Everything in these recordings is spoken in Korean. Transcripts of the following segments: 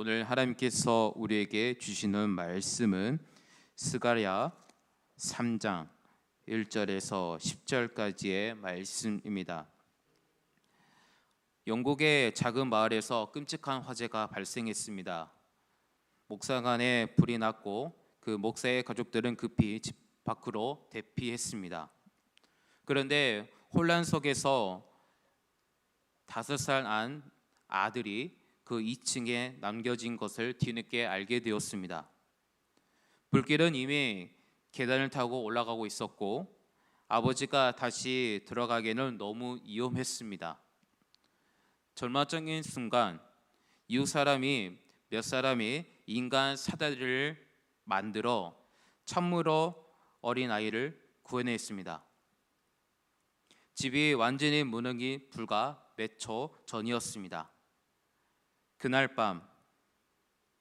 오늘 하나님께서 우리에게 주시는 말씀은 스가랴 3장 1절에서 10절까지의 말씀입니다. 영국의 작은 마을에서 끔찍한 화재가 발생했습니다. 목사관에 불이 났고 그 목사의 가족들은 급히 집 밖으로 대피했습니다. 그런데 혼란 속에서 다섯 살 안 아들이 그 2층에 남겨진 것을 뒤늦게 알게 되었습니다. 불길은 이미 계단을 타고 올라가고 있었고 아버지가 다시 들어가기에는 너무 위험했습니다. 절망적인 순간 이웃 사람이 몇 사람이 인간 사다리를 만들어 참으로 어린 아이를 구해냈습니다. 집이 완전히 무너기 불과 몇 초 전이었습니다. 그날 밤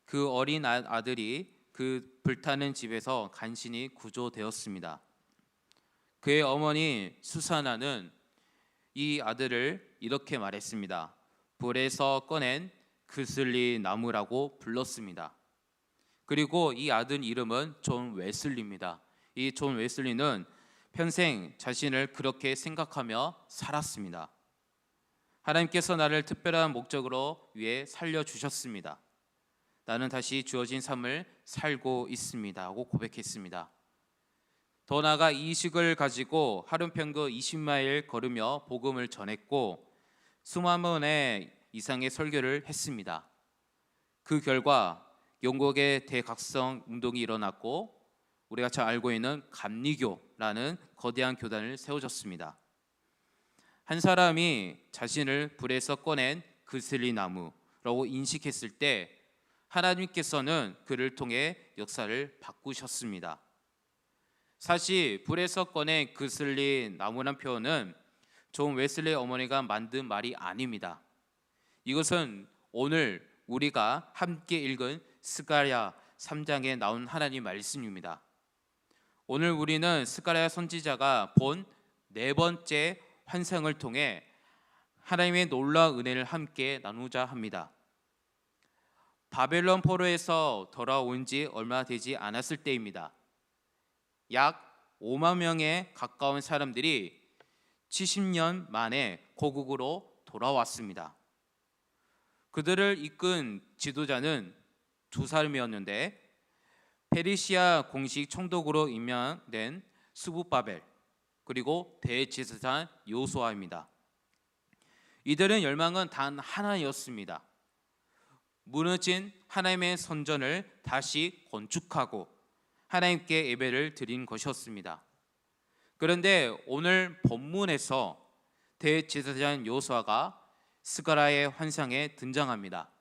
그 어린 아- 아들이 그 불타는 집에서 간신히 구조되었습니다. 그의 어머니 수사나는 이 아들을 이렇게 말했습니다. 불에서 꺼낸 그슬리 나무라고 불렀습니다. 그리고 이 아들 이름은 존 웨슬리입니다. 이 존 웨슬리는 평생 자신을 그렇게 생각하며 살았습니다. 하나님께서 나를 특별한 목적으로 위해 살려 주셨습니다. 나는 다시 주어진 삶을 살고 있습니다. 하고 고백했습니다. 더 나아가 이 식을 가지고 하루 평균 20마일 걸으며 복음을 전했고 수만 번의 이상의 설교를 했습니다. 그 결과 영국의 대각성 운동이 일어났고 우리가 잘 알고 있는 감리교라는 거대한 교단을 세워졌습니다. 한 사람이 자신을 불에서 꺼낸 그슬리 나무라고 인식했을 때 하나님께서는 그를 통해 역사를 바꾸셨습니다. 사실 불에서 꺼낸 그슬리 나무란 표현은 존 웨슬리 어머니가 만든 말이 아닙니다. 이것은 오늘 우리가 함께 읽은 스가랴 3장에 나온 하나님 말씀입니다. 오늘 우리는 스가랴 선지자가 본 네 번째 환상을 통해 하나님의 놀라운 은혜를 함께 나누자 합니다. 바벨론 포로에서 돌아온 지 얼마 되지 않았을 때입니다. 약 5만 명에 가까운 사람들이 70년 만에 고국으로 돌아왔습니다. 그들을 이끈 지도자는 두 사람이었는데 페르시아 공식 총독으로 임명된 수부바벨 그리고 대제사장 요수아입니다. 이들은 열망은 단 하나였습니다. 무너진 하나님의 선전을 다시 건축하고 하나님께 예배를 드린 것이었습니다. 그런데 오늘 본문에서 대제사장 요수아가 스가라의 환상에 등장합니다.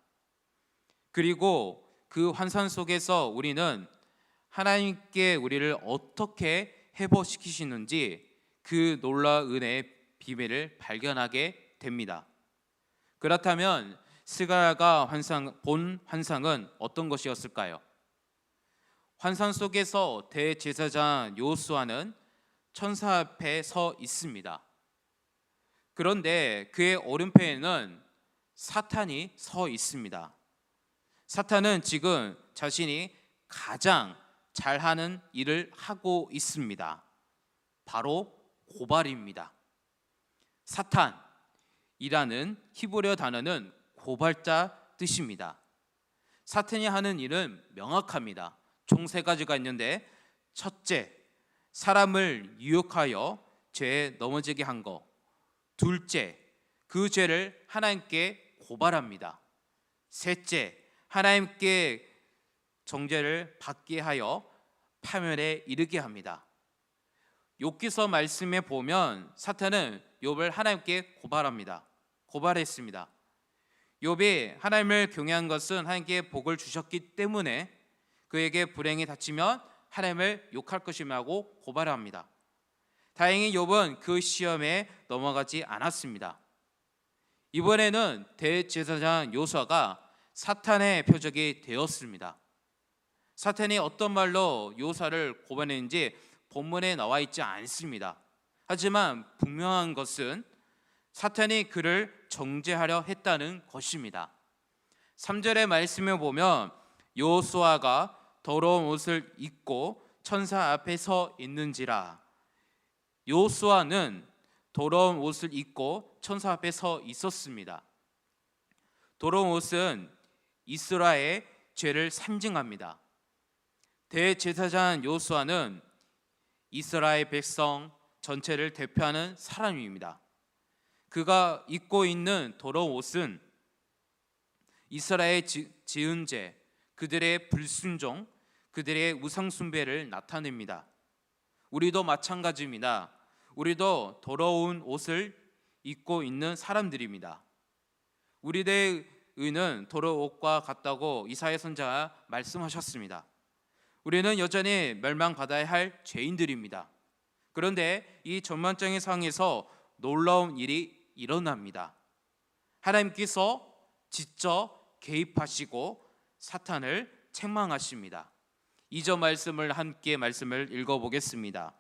그리고 그 환상 속에서 우리는 하나님께 우리를 어떻게 회복시키시는지 그 놀라운 은혜의 비밀을 발견하게 됩니다. 그렇다면 스가라가 환상 본 환상은 어떤 것이었을까요? 환상 속에서 대제사장 요수아는 천사 앞에 서 있습니다. 그런데 그의 오른편에는 사탄이 서 있습니다. 사탄은 지금 자신이 가장 잘하는 일을 하고 있습니다. 바로 고발입니다. 사탄이라는 히브리어 단어는 고발자 뜻입니다. 사탄이 하는 일은 명확합니다. 총 세 가지가 있는데 첫째, 사람을 유혹하여 죄에 넘어지게 한 것. 둘째, 그 죄를 하나님께 고발합니다. 셋째, 하나님께 정죄를 받게 하여 파멸에 이르게 합니다. 욥기서 말씀에 보면 사탄은 욥을 하나님께 고발합니다. 고발했습니다. 욥이 하나님을 경외한 것은 하나님께 복을 주셨기 때문에 그에게 불행이 닥치면 하나님을 욕할 것이라고 고발합니다. 다행히 욥은 그 시험에 넘어가지 않았습니다. 이번에는 대제사장 요수아가 사탄의 표적이 되었습니다. 사탄이 어떤 말로 요사를 고발했는지 본문에 나와 있지 않습니다. 하지만 분명한 것은 사탄이 그를 정죄하려 했다는 것입니다. 3절의 말씀을 보면 여호수아가 더러운 옷을 입고 천사 앞에 서 있는지라 여호수아는 더러운 옷을 입고 천사 앞에 서 있었습니다. 더러운 옷은 이스라엘의 죄를 상징합니다. 대제사장 여호수아는 이스라엘 백성 전체를 대표하는 사람입니다. 그가 입고 있는 더러운 옷은 이스라엘 지- 지은 죄, 그들의 불순종, 그들의 우상 숭배를 나타냅니다. 우리도 마찬가지입니다. 우리도 더러운 옷을 입고 있는 사람들입니다. 우리의 의는 더러운 옷과 같다고 이사야 선자가 말씀하셨습니다. 우리는 여전히 멸망받아야 할 죄인들입니다. 그런데 이 전반적인 상황에서 놀라운 일이 일어납니다. 하나님께서 직접 개입하시고 사탄을 책망하십니다. 이전 말씀을 함께 말씀을 읽어보겠습니다.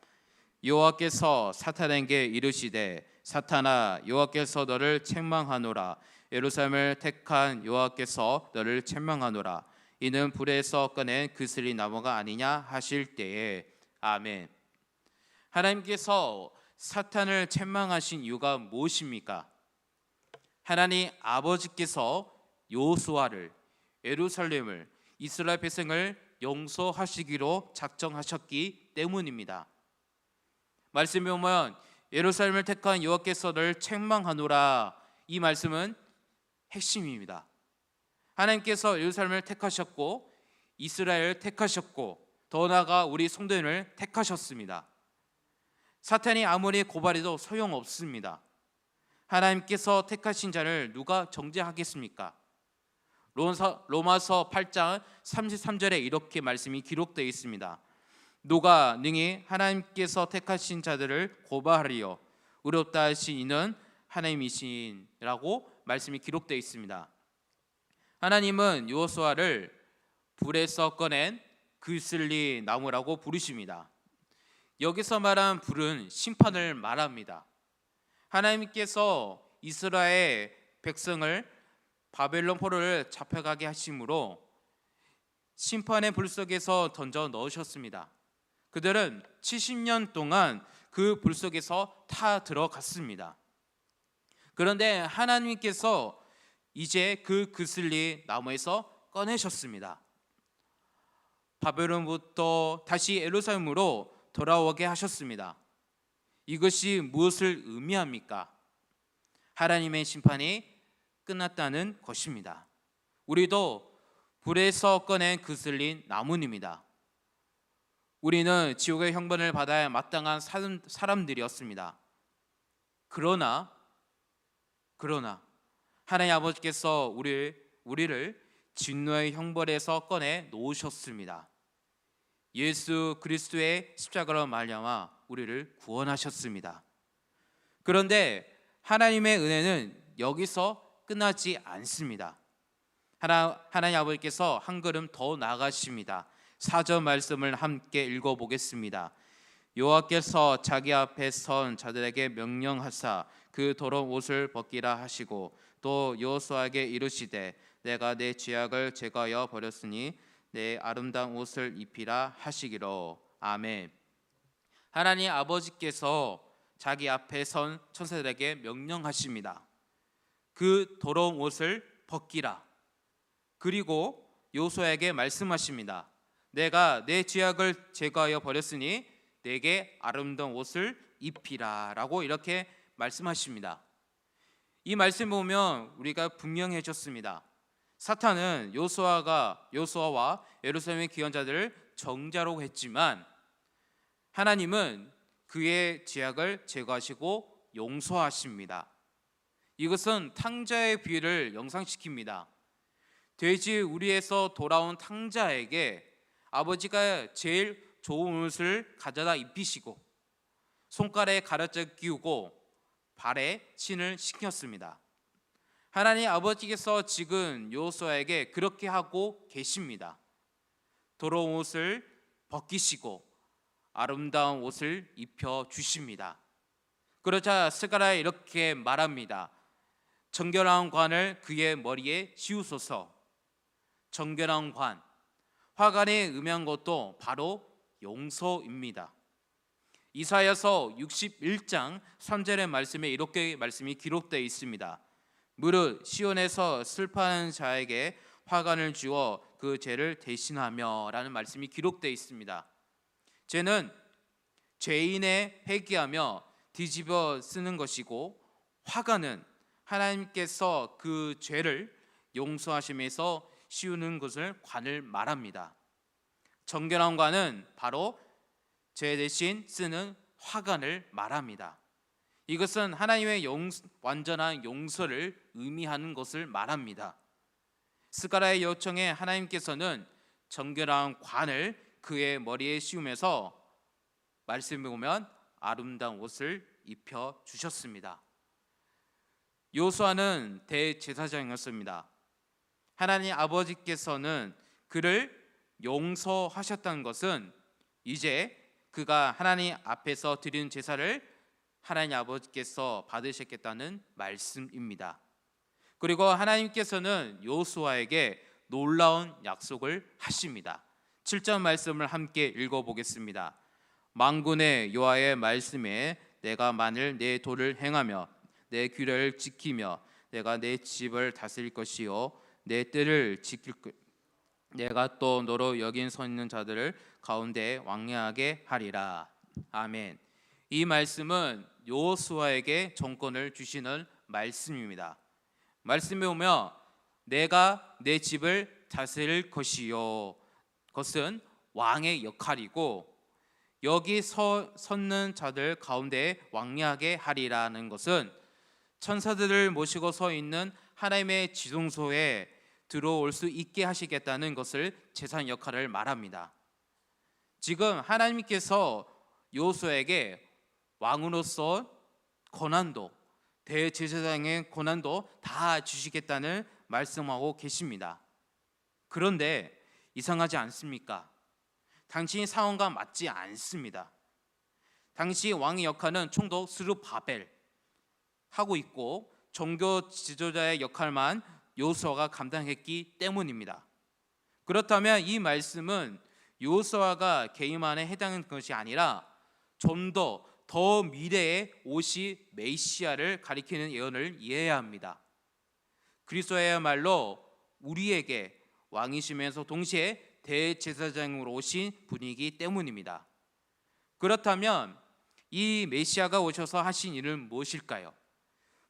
여호와께서 사탄에게 이르시되 사탄아 여호와께서 너를 책망하노라 예루살렘을 택한 여호와께서 너를 책망하노라 이는 불에서 꺼낸 그슬리 나무가 아니냐 하실 때에 아멘. 하나님께서 사탄을 책망하신 이유가 무엇입니까? 하나님 아버지께서 여호수아를 예루살렘을 이스라엘 백성을 용서하시기로 작정하셨기 때문입니다. 말씀에 보면 예루살렘을 택한 여호와께서 널 책망하노라 이 말씀은 핵심입니다. 하나님께서 예루살렘을 택하셨고 이스라엘을 택하셨고 더 나아가 우리 성도인을 택하셨습니다. 사탄이 아무리 고발해도 소용없습니다. 하나님께서 택하신 자를 누가 정죄하겠습니까? 로마서, 로마서 8장 33절에 이렇게 말씀이 기록되어 있습니다. 누가 능히 하나님께서 택하신 자들을 고발하리요 의롭다 하신 이는 하나님이신라고 말씀이 기록되어 있습니다. 하나님은 요호수아를 불에서 꺼낸 그슬리 나무라고 부르십니다. 여기서 말한 불은 심판을 말합니다. 하나님께서 이스라엘 백성을 바벨론 포로를 잡혀가게 하심으로 심판의 불 속에서 던져 넣으셨습니다. 그들은 70년 동안 그 불 속에서 타 들어갔습니다. 그런데 하나님께서 이제 그 그슬리 나무에서 꺼내셨습니다. 바벨론부터 다시 예루살렘으로 돌아오게 하셨습니다. 이것이 무엇을 의미합니까? 하나님의 심판이 끝났다는 것입니다. 우리도 불에서 꺼낸 그슬린 나무입니다. 우리는 지옥의 형벌을 받아야 마땅한 사람- 사람들이었습니다. 그러나 그러나 하나님 아버지께서 우리 우리를 진노의 형벌에서 꺼내 놓으셨습니다. 예수 그리스도의 십자가로 말미암아 우리를 구원하셨습니다. 그런데 하나님의 은혜는 여기서 끝나지 않습니다. 하나, 하나님 아버지께서 한 걸음 더 나아가십니다. 사전 말씀을 함께 읽어보겠습니다. 여호와께서 자기 앞에 선 자들에게 명령하사 그 더러운 옷을 벗기라 하시고 또 여호수아에게 이르시되 내가 내 죄악을 제거하여 버렸으니 내 아름다운 옷을 입히라 하시기로 아멘. 하나님 아버지께서 자기 앞에 선 천사들에게 명령하십니다. 그 더러운 옷을 벗기라. 그리고 요소에게 말씀하십니다. 내가 내 죄악을 제거하여 버렸으니 내게 아름다운 옷을 입히라라고 이렇게 말씀하십니다. 이 말씀 보면 우리가 분명해졌습니다. 사탄은 요수아가 요수아와 예루살렘의 기원자들을 정자로 했지만 하나님은 그의 죄악을 제거하시고 용서하십니다. 이것은 탕자의 비유를 영상시킵니다. 돼지 우리에서 돌아온 탕자에게 아버지가 제일 좋은 옷을 가져다 입히시고 손가락에 가르쳐 끼우고 발에 신을 시켰습니다. 하나님 아버지께서 지금 요호수아에게 그렇게 하고 계십니다. 더러운 옷을 벗기시고 아름다운 옷을 입혀 주십니다. 그러자 스가랴 이렇게 말합니다. 정결한 관을 그의 머리에 씌우소서 정결한 관, 화관에 의미한 것도 바로 용서입니다. 이사야서 61장 3절의 말씀에 이렇게 말씀이 기록되어 있습니다. 무릇 시온에서 슬퍼하는 자에게 화관을 주어 그 죄를 대신하며라는 말씀이 기록되어 있습니다. 죄는 죄인의 회개하며 뒤집어 쓰는 것이고 화관은 하나님께서 그 죄를 용서하심에서 씌우는 것을 관을 말합니다. 정결한 관은 바로 죄 대신 쓰는 화관을 말합니다. 이것은 하나님의 용, 완전한 용서를 의미하는 것을 말합니다. 스가라의 요청에 하나님께서는 정결한 관을 그의 머리에 씌우면서 말씀해 보면 아름다운 옷을 입혀 주셨습니다. 요수아는 대제사장이었습니다. 하나님 아버지께서는 그를 용서하셨다는 것은 이제 그가 하나님 앞에서 드리는 제사를 하나님 아버지께서 받으셨겠다는 말씀입니다. 그리고 하나님께서는 요수아에게 놀라운 약속을 하십니다. 7절 말씀을 함께 읽어 보겠습니다. 망군의 여호와의 말씀에 내가 만일 내 도를 행하며 내 규례를 지키며 내가 내 집을 다스릴 것이요 내 때를 지킬 것 내가 또 너로 여긴 서 있는 자들을 가운데 왕래하게 하리라. 아멘. 이 말씀은 여호수아에게 정권을 주시는 말씀입니다. 말씀에 보면 내가 내 집을 다스릴 것이요. 그것은 왕의 역할이고 여기 서 섰는 자들 가운데 왕래하게 하리라는 것은 천사들을 모시고 서 있는 하나님의 지동소에 들어올 수 있게 하시겠다는 것을 재산 역할을 말합니다. 지금 하나님께서 요수에게 왕으로서 권한도 대제사장의 권한도 다 주시겠다는 말씀하고 계십니다. 그런데 이상하지 않습니까? 당신이 상황과 맞지 않습니다. 당시 왕의 역할은 총독 스루바벨 하고 있고 종교 지도자의 역할만 요수아가 감당했기 때문입니다. 그렇다면 이 말씀은 요수아가 개인만에 해당하는 것이 아니라 좀 더더 미래의 오시 메시아를 가리키는 예언을 이해해야 합니다. 그리스도야말로 우리에게 왕이시면서 동시에 대제사장으로 오신 분이기 때문입니다. 그렇다면 이 메시아가 오셔서 하신 일은 무엇일까요?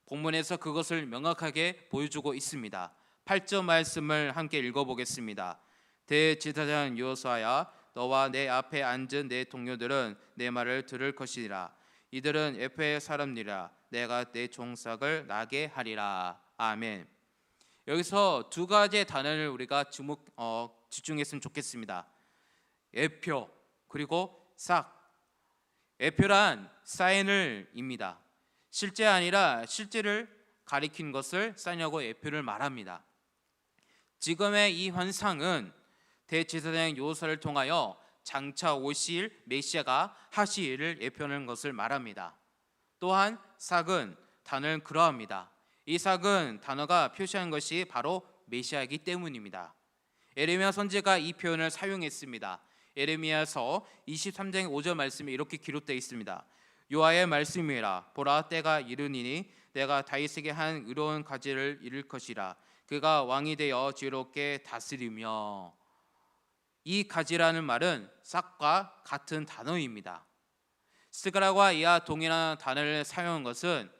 본문에서 그것을 명확하게 보여주고 있습니다. 8절 말씀을 함께 읽어보겠습니다. 대제사장 요수아야 너와 내 앞에 앉은 내 동료들은 내 말을 들을 것이라 이들은 에페의 사람이라 내가 내 종삭을 나게 하리라 아멘. 여기서 두 가지의 단어를 우리가 주목 어, 집중했으면 좋겠습니다. 에표 그리고 싹. 에표란 사인을입니다. 실제 아니라 실제를 가리킨 것을 사인하고 에표를 말합니다. 지금의 이 현상은 대제사장 요서를 통하여 장차 오실 메시아가 하실 일을 예표하는 것을 말합니다. 또한 삭은 단어를 그러합니다. 이 삭은 단어가 표시하는 것이 바로 메시아이기 때문입니다. 에레미야 선지가 이 표현을 사용했습니다. 에레미야서 23장 5절 말씀에 이렇게 기록되어 있습니다. 요아의 말씀이라 보라 때가 이르니니 내가 다윗에게 한 의로운 가지를 이룰 것이라 그가 왕이 되어 지롭게 다스리며 이 가지라는 말은 싹과 같은 단어입니다. 스가라와 이와 동일한 단어를 사용한 것은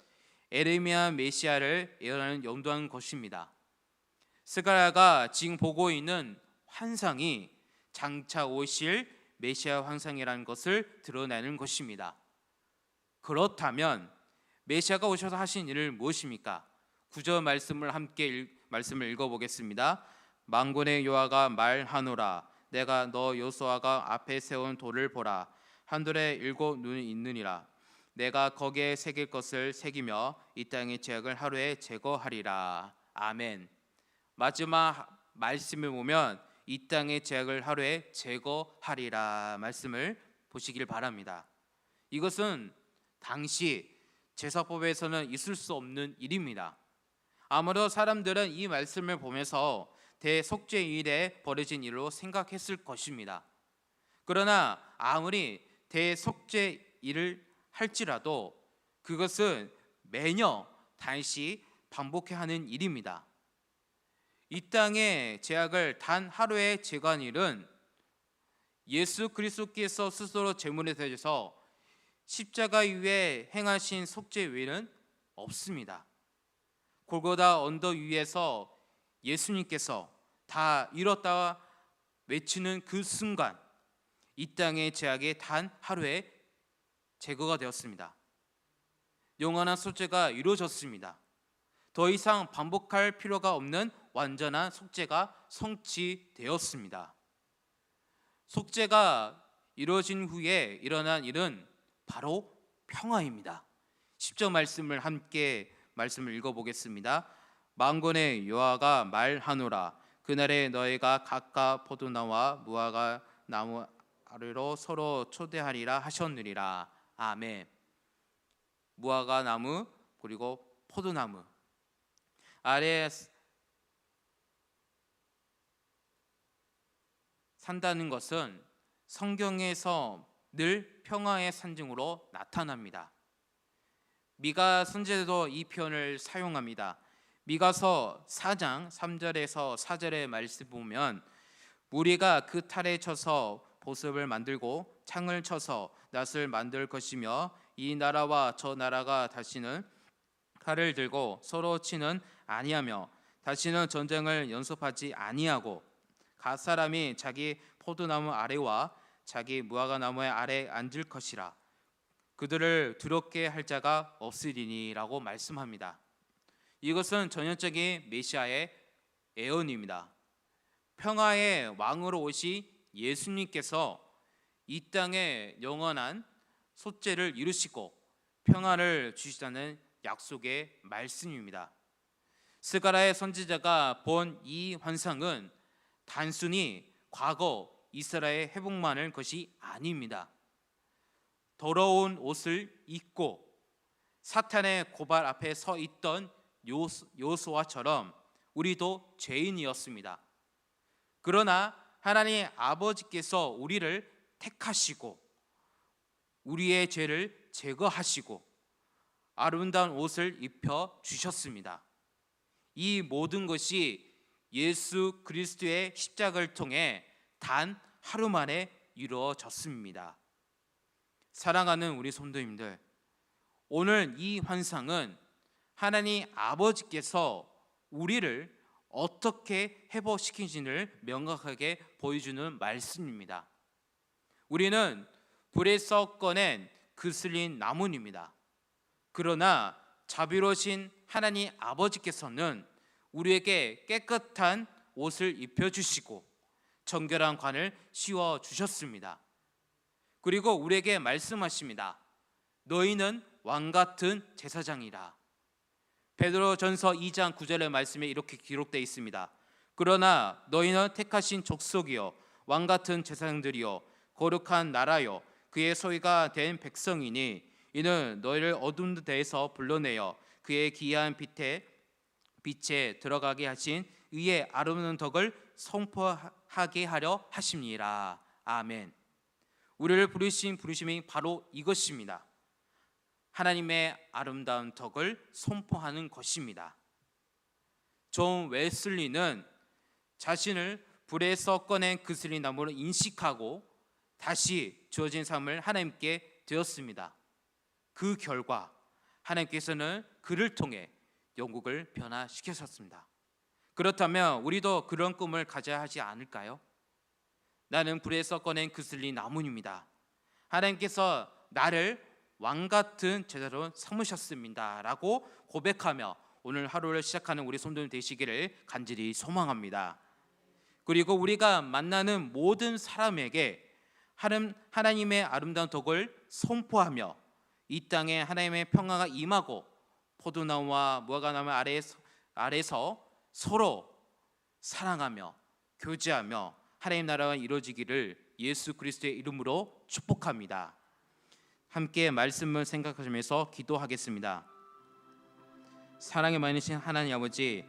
에레미야 메시아를 예언하는 용도한 것입니다. 스가라가 지금 보고 있는 환상이 장차 오실 메시아 환상이라는 것을 드러내는 것입니다. 그렇다면 메시아가 오셔서 하신 일을 무엇입니까? 구절 말씀을 함께 읽, 말씀을 읽어보겠습니다. 망군의 요아가 말하노라. 내가 너 요수아가 앞에 세운 돌을 보라. 한돌에 일곱 눈이 있느니라. 내가 거기에 새길 것을 새기며 이 땅의 죄악을 하루에 제거하리라. 아멘. 마지막 말씀을 보면 이 땅의 죄악을 하루에 제거하리라 말씀을 보시길 바랍니다. 이것은 당시 제사법에서는 있을 수 없는 일입니다 아무래도 사람들은 이 말씀을 보면서 대속죄일에 벌어진 일로 생각했을 것입니다. 그러나 아무리 대속죄일을 할지라도 그것은 매년 다시 반복해야 하는 일입니다. 이 땅의 제약을 단 하루에 제거한 일은 예수 그리스도께서 스스로 제물에 대해서 십자가 위에 행하신 속죄 외에는 없습니다. 골고다 언덕 위에서 예수님께서 다 이뤘다 외치는 그 순간 이 땅의 제약이 단 하루에 제거가 되었습니다. 영원한 속죄가 이루어졌습니다. 더 이상 반복할 필요가 없는 완전한 속죄가 성취되었습니다. 속죄가 이루어진 후에 일어난 일은 바로 평화입니다. 10절 말씀을 함께 말씀을 읽어보겠습니다. 망군의 여호와가 말하노라 그날에 너희가 각각 포도나무와 무화과 나무 아래로 서로 초대하리라 하셨느니라 아멘. 무화과 나무 그리고 포도나무 아래 산다는 것은 성경에서 늘 평화의 상징으로 나타납니다. 미가 선제도 이 표현을 사용합니다. 미가서 4장 3절에서 4절의 말씀 보면 무리가 그 탈에 쳐서 보습을 만들고 창을 쳐서 낫을 만들 것이며 이 나라와 저 나라가 다시는 칼을 들고 서로 치는 아니하며 다시는 전쟁을 연습하지 아니하고 각 사람이 자기 포도나무 아래와 자기 무화과 나무의 아래 앉을 것이라 그들을 두렵게 할 자가 없으리니라고 말씀합니다. 이것은 전형적인 메시아의 예언입니다. 평화의 왕으로 오시 예수님께서 이 땅에 영원한 소재를 이루시고 평화를 주시다는 약속의 말씀입니다. 스가라의 선지자가 본 이 환상은 단순히 과거 이스라엘 회복만을 것이 아닙니다. 더러운 옷을 입고 사탄의 고발 앞에 서 있던 요소와처럼 우리도 죄인이었습니다. 그러나 하나님 아버지께서 우리를 택하시고 우리의 죄를 제거하시고 아름다운 옷을 입혀 주셨습니다. 이 모든 것이 예수 그리스도의 십자가를 통해 단 하루 만에 이루어졌습니다. 사랑하는 우리 성도님들, 오늘 이 환상은 하나님 아버지께서 우리를 어떻게 회복시키신지를 명확하게 보여주는 말씀입니다. 우리는 불에서 꺼낸 그슬린 나무입니다. 그러나 자비로우신 하나님 아버지께서는 우리에게 깨끗한 옷을 입혀 주시고 정결한 관을 씌워 주셨습니다. 그리고 우리에게 말씀하십니다. 너희는 왕 같은 제사장이라. 베드로전서 2장 9절의 말씀에 이렇게 기록되어 있습니다. 그러나 너희는 택하신 족속이요 왕 같은 제사장들이요 거룩한 나라요 그의 소유가 된 백성이니 이는 너희를 어둠 데에서 불러내어 그의 기이한 빛에 빛에 들어가게 하신 의의 아름다운 덕을 선포하 게 하려 하심니라. 아멘. 우리를 부르신 부르심이 바로 이것입니다. 하나님의 아름다운 덕을 선포하는 것입니다. 존 웨슬리는 자신을 불에서 꺼낸 그슬리 나무를 인식하고 다시 주어진 삶을 하나님께 되었습니다. 그 결과 하나님께서는 그를 통해 영국을 변화시키셨습니다. 그렇다면 우리도 그런 꿈을 가져야 하지 않을까요? 나는 불에서 꺼낸 그슬리 나무입니다. 하나님께서 나를 왕 같은 제자로 삼으셨습니다라고 고백하며 오늘 하루를 시작하는 우리 손들 되시기를 간절히 소망합니다. 그리고 우리가 만나는 모든 사람에게 하나님의 아름다운 덕을 선포하며 이 땅에 하나님의 평화가 임하고 포도나무와 무화과나무 아래에서, 아래서 서로 사랑하며 교제하며 하나님 나라가 이루어지기를 예수 그리스도의 이름으로 축복합니다. 함께 말씀을 생각하시면서 기도하겠습니다. 사랑이 많으신 하나님 아버지,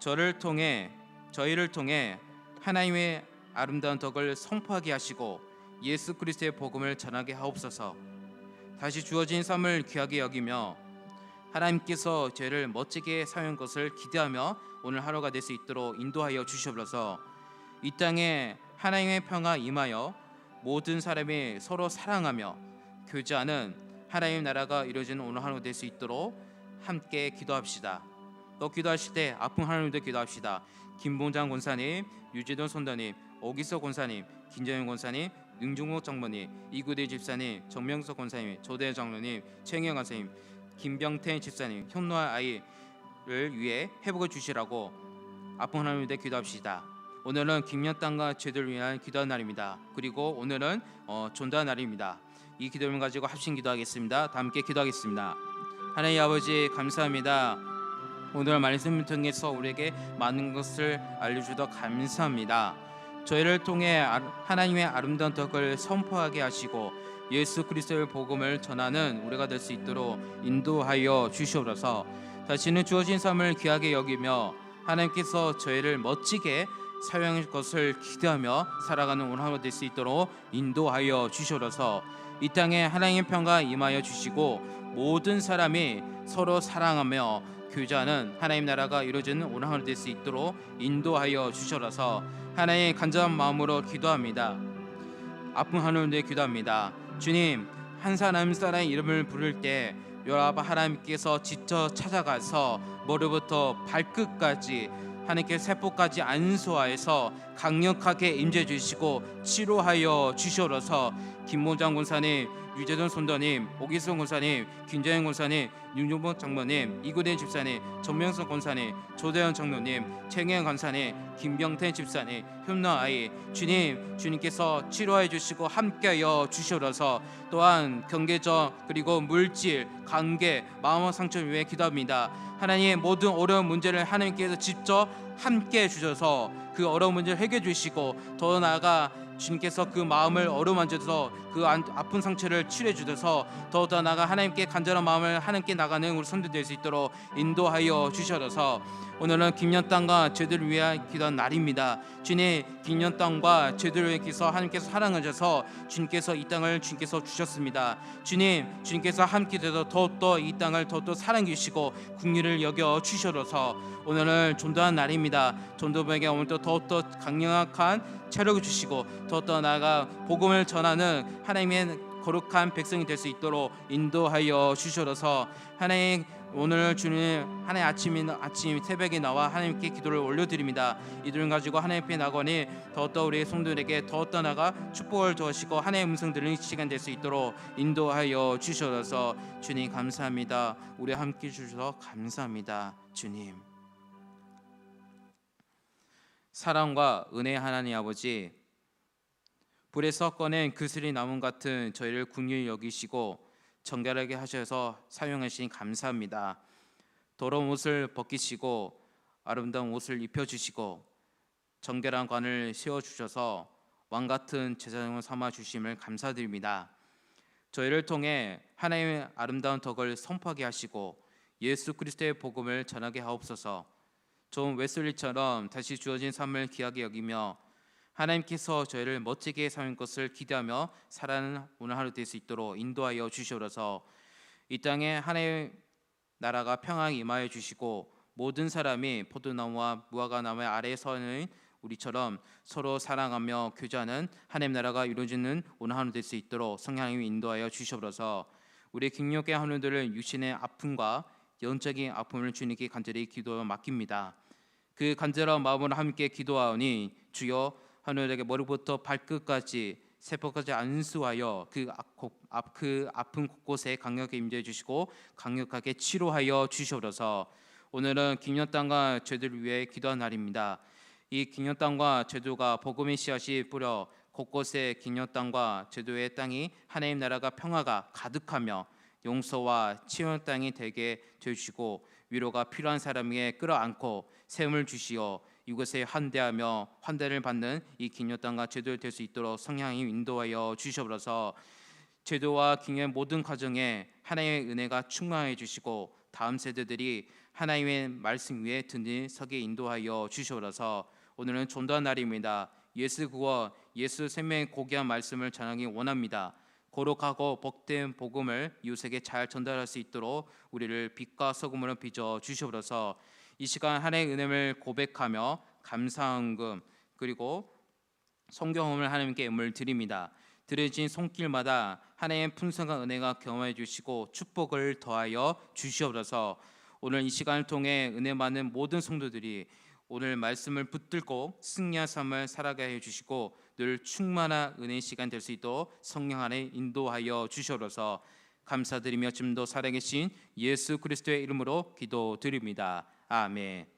저를 통해 저희를 통해 하나님의 아름다운 덕을 선포하게 하시고 예수 그리스도의 복음을 전하게 하옵소서. 다시 주어진 삶을 귀하게 여기며 하나님께서 죄를 멋지게 사용 것을 기대하며 오늘 하루가 될 수 있도록 인도하여 주시옵소서. 이 땅에 하나님의 평화 임하여 모든 사람이 서로 사랑하며 교제하는 하나님 나라가 이루어지는 오늘 하루 될 수 있도록 함께 기도합시다. 또 기도하실 때 아픈 하나님도 기도합시다. 김봉장 권사님, 유재돈 선도님, 오기서 권사님, 김재현 권사님, 능중목 장모님, 이구대 집사님, 정명석 권사님, 조대 장로님, 최영 권사님, 김병태 집사님, 현노아 아이를 위해 회복을 주시라고 아픈 하나님께 기도합시다. 오늘은 김연땅과 죄들 위한 기도한 날입니다. 그리고 오늘은 어, 존다한 날입니다. 이 기도를 가지고 합심 기도하겠습니다. 다 함께 기도하겠습니다. 하나님 아버지 감사합니다. 오늘 말씀을 통해서 우리에게 많은 것을 알려주더 감사합니다. 저희를 통해 아- 하나님의 아름다운 덕을 선포하게 하시고 예수 그리스도의 복음을 전하는 우리가 될 수 있도록 인도하여 주시옵소서. 다시는 주어진 삶을 귀하게 여기며 하나님께서 저희를 멋지게 사용할 것을 기대하며 살아가는 하루 될수 있도록 인도하여 주시옵소서. 이 땅에 하나님의 평가 임하여 주시고 모든 사람이 서로 사랑하며 교제하는 하나님 나라가 이루어지는 하루 될수 있도록 인도하여 주시옵소서. 하나님의 간절한 마음으로 기도합니다. 아픈 하나님께 기도합니다. 주님 한 사람 사람 이름을 부를 때 여호와 하나님께서 직접 찾아가서 머리부터 발끝까지 하나님께 세포까지 안수하여서 강력하게 임재 주시고 치료하여 주시옵소서. 김모장 권사님 유재돈 손도님 오기성 권사님 김재현 권사님 윤종복 장모님 이구대 집사님 정명석 권사님 조대현 장로님 최경 권사님 김병태 집사님 현노 아이 주님 주님께서 치료해 주시고 함께하여 주시옵소서. 또한 경제적 그리고 물질 관계 마음 상처 위해 기도합니다. 하나님 모든 어려운 문제를 하나님께서 직접 함께 해 주셔서 그 어려운 문제를 해결해 주시고 더 나아가 주님께서 그 마음을 어루만져서 그 안- 아픈 상처를 치료해 주셔서 더더 나아가 하나님께 간절한 마음을 하나님께 나가는 우리 손들 될 수 있도록 인도하여 주셔서 오늘은 김년 땅과 죄들을 위한 기도한 날입니다. 주님 김년 땅과 죄들을 위해서 하나님께서 사랑하셔서 주님께서 이 땅을 주님께서 주셨습니다. 주님 주님께서 함께 되서 더욱더 이 땅을 더욱더 사랑해 주시고 국리를 여겨 주셔서 오늘은 존도한 날입니다. 존도에게 오늘도 더욱더 강력한 체력을 주시고 더욱더 나아가 복음을 전하는 하나님의 거룩한 백성이 될 수 있도록 인도하여 주셔서 하나님 오늘 주님 하나님 아침이 아침 새벽에 나와 하나님께 기도를 올려드립니다. 이들을 가지고 하나님 앞에 나거니 더욱더 우리 성도들에게 더욱더 나가 축복을 주시고 하나님의 음성 들리는 시간 될 수 있도록 인도하여 주셔서 주님 감사합니다. 우리 함께 주셔서 감사합니다. 주님. 사랑과 은혜 하나님 아버지 불에서 꺼낸 그슬이 나무 같은 저희를 궁휼히 여기시고 정결하게 하셔서 사용하시니 감사합니다. 더러운 옷을 벗기시고 아름다운 옷을 입혀 주시고 정결한 관을 씌워 주셔서 왕 같은 제사장을 삼아 주심을 감사드립니다. 저희를 통해 하나님의 아름다운 덕을 선포하게 하시고 예수 그리스도의 복음을 전하게 하옵소서. 좋은 웨슬리처럼 다시 주어진 삶을 귀하게 여기며 하나님께서 저희를 멋지게 사용 것을 기대하며 살아가는 오늘 하루 될 수 있도록 인도하여 주시옵소서. 이 땅에 하나님의 나라가 평안히 임하여 주시고 모든 사람이 포도나무와 무화과 나무 아래에 서는 우리처럼 서로 사랑하며 교제하는 하나님 나라가 이루어지는 오늘 하루 될 수 있도록 성령님이 인도하여 주시옵소서. 우리 김력의 하루들을 육신의 아픔과 영적인 아픔을 주님께 간절히 기도 맡깁니다. 그 간절한 마음으로 함께 기도하오니 주여 하늘에게 머리부터 발끝까지 세포까지 안수하여 그, 아- 곡- 앞- 그 아픈 곳곳에 강력하게 임재해 주시고 강력하게 치료하여 주시옵소서. 오늘은 김연 땅과 죄들을 위해 기도한 날입니다. 이 김연 땅과 제도가 복음의 씨앗이 뿌려 곳곳에 김연 땅과 제도의 땅이 하나님 나라가 평화가 가득하며 용서와 치유의 땅이 되게 되시고 위로가 필요한 사람에게 끌어안고 샘을 주시어 이곳에 환대하며 환대를 받는 이 기념 땅과 제도를 될 수 있도록 성향이 인도하여 주시옵소서. 제도와 기념의 모든 과정에 하나님의 은혜가 충만해 주시고 다음 세대들이 하나님의 말씀 위에 든든히 서게 인도하여 주시옵소서. 오늘은 전도한 날입니다. 예수 구원, 예수 생명의 고귀한 말씀을 전하기 원합니다. 거룩하고 복된 복음을 이웃에게 잘 전달할 수 있도록 우리를 빛과 소금으로 빚어 주시옵소서. 이 시간 하나님의 은혜를 고백하며 감사한금 그리고 성경음을 하나님께 음을 드립니다. 들으신 손길마다 하나님의 풍성한 은혜가 경험해 주시고 축복을 더하여 주시옵소서. 오늘 이 시간을 통해 은혜 많은 모든 성도들이 오늘 말씀을 붙들고 승리한 삶을 살아가게 해 주시고 늘 충만한 은혜 시간 될 수 있도록 성령 안에 인도하여 주시옵소서. 감사드리며 지금도 살아계신 예수 그리스도의 이름으로 기도드립니다. 아멘.